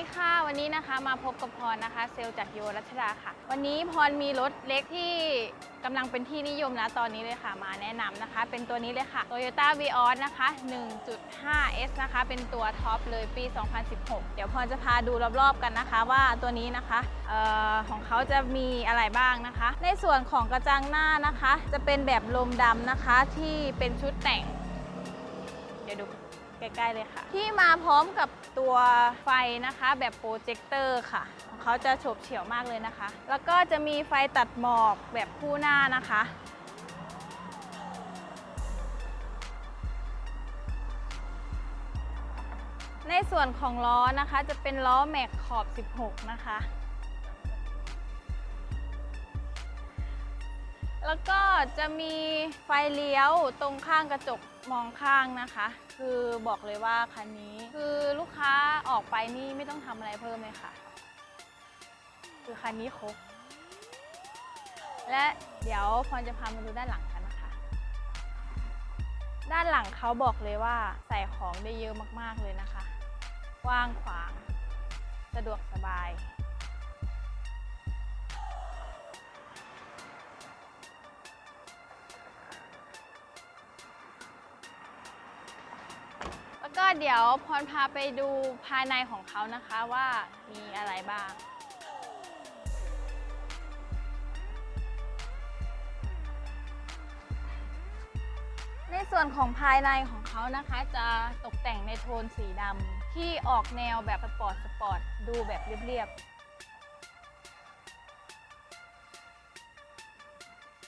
ดีค่ะวันนี้นะคะมาพบกับพรนะคะ เซลล์จากโยรัชดาค่ะ วันนี้พรมีรถเล็กที่กำลังเป็นที่นิยมนะตอนนี้เลยค่ะมาแนะนำนะคะ เป็นตัวนี้เลยค่ะ Toyota Vios นะคะ 1.5S นะคะ เป็นตัวท็อปเลยปี 2016 เดี๋ยวพรจะพาดูรอบๆกันนะคะ ว่าตัวนี้นะคะออของเขาจะมีอะไรบ้างนะคะ ในส่วนของกระจังหน้านะคะ จะเป็นแบบลมดำนะคะที่เป็นชุดแต่ง เดี๋ยวดู ใกล้ๆเลยค่ะ ที่มาพร้อมกับตัวไฟนะคะ แบบโปรเจคเตอร์ค่ะของเขาจะโฉบเฉี่ยวมากเลยนะคะ แล้วก็จะมีไฟตัดหมอกแบบคู่หน้านะคะ ในส่วนของล้อนะคะจะเป็นล้อแม็กขอบ 16 นะคะ แล้วก็จะมีไฟเลี้ยวตรงข้างกระจกมองข้างนะคะ คือบอกเลยว่าคันนี้คือลูกค้าออกไปนี่ไม่ต้องทำอะไรเพิ่มเลยค่ะ คือคันนี้ครบ และเดี๋ยวพรจะพามาดูด้านหลังกันนะคะ ด้านหลังเขาบอกเลยว่าใส่ของได้เยอะมากๆเลยนะคะ กว้างขวาง สะดวกสบาย เดี๋ยวพรพาไปดูภายในของเขานะคะว่ามีอะไรบ้าง ในส่วนของภายในของเขานะคะ จะตกแต่งในโทนสีดำที่ออกแนวแบบสปอร์ตสปอร์ตดูแบบเรียบๆ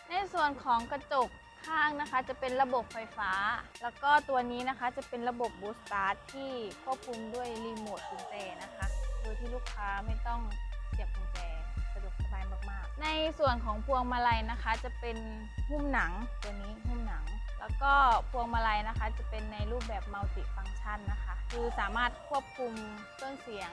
ในส่วนของกระจก ข้างนะคะจะเป็นระบบไฟฟ้า แล้วก็ตัวนี้นะคะจะเป็นระบบบูสต์สตาร์ทที่ควบคุมด้วยรีโมทกุญแจนะคะ โดยที่ลูกค้าไม่ต้องเสียบกุญแจสะดวกสบายมากๆ ในส่วนของพวงมาลัยนะคะ จะเป็นหุ้มหนังตัวนี้หุ้มหนัง แล้วก็พวงมาลัยนะคะจะเป็นในรูปแบบมัลติฟัง c t ชันนะคะ คือสามารถควบคุมเครื่องเสียง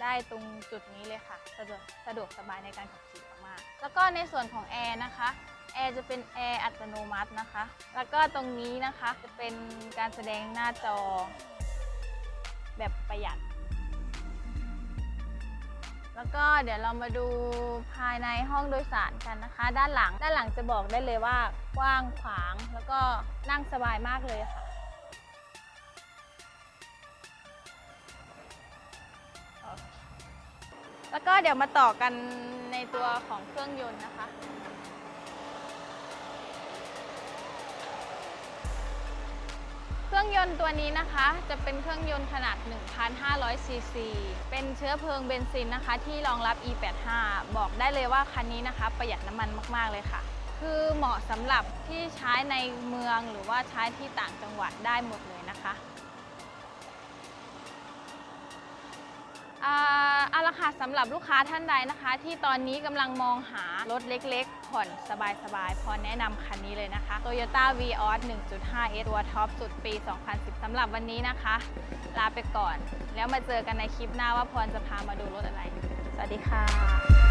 ได้ตรงจุดนี้เลยค่ะ สะดวกสะดวกสบายในการขับขี่มากๆแล้วก็ในส่วนของแอร์นะคะ แอร์จะเป็นแอร์อัตโนมัตินะคะ แล้วก็ตรงนี้นะคะจะเป็นการแสดงหน้าจอ แบบประหยัด แล้วก็เดี๋ยวเรามาดูภายในห้องโดยสารกันนะคะ ด้านหลังด้านหลังจะบอกได้เลยว่ากว้างขวางแล้วก็นั่งสบายมากเลยค่ะแล้วก็เดี๋ยวมาต่อกันในตัวของเครื่องยนต์นะคะ รื่องยนต์ตัวนี้นะคะ จะเป็นเครื่องยนต์ขนาด 1,500 ซีซี เป็นเชื้อเพลิงเบนซินนะคะ ที่รองรับ E85 บอกได้เลยว่าคันนี้นะคะ ประหยัดน้ำมันมากๆเลยค่ะ คือเหมาะสำหรับที่ใช้ในเมืองหรือว่าใช้ที่ต่างจังหวัดได้หมดเลยนะคะ อ่าเอาละ ค่ะสำหรับลูกค้าท่านใดนะคะ ที่ตอนนี้กำลังมองหารถเล็กๆ ผ่อนสบายๆพอแนะนำคันนี้เลยนะคะ Toyota Vios 1.5S ตัวท็อปสุดปี 2010สำหรับวันนี้นะคะ ลาไปก่อน แล้วมาเจอกันในคลิปหน้าว่าพรจะพามาดูรถอะไร สวัสดีค่ะ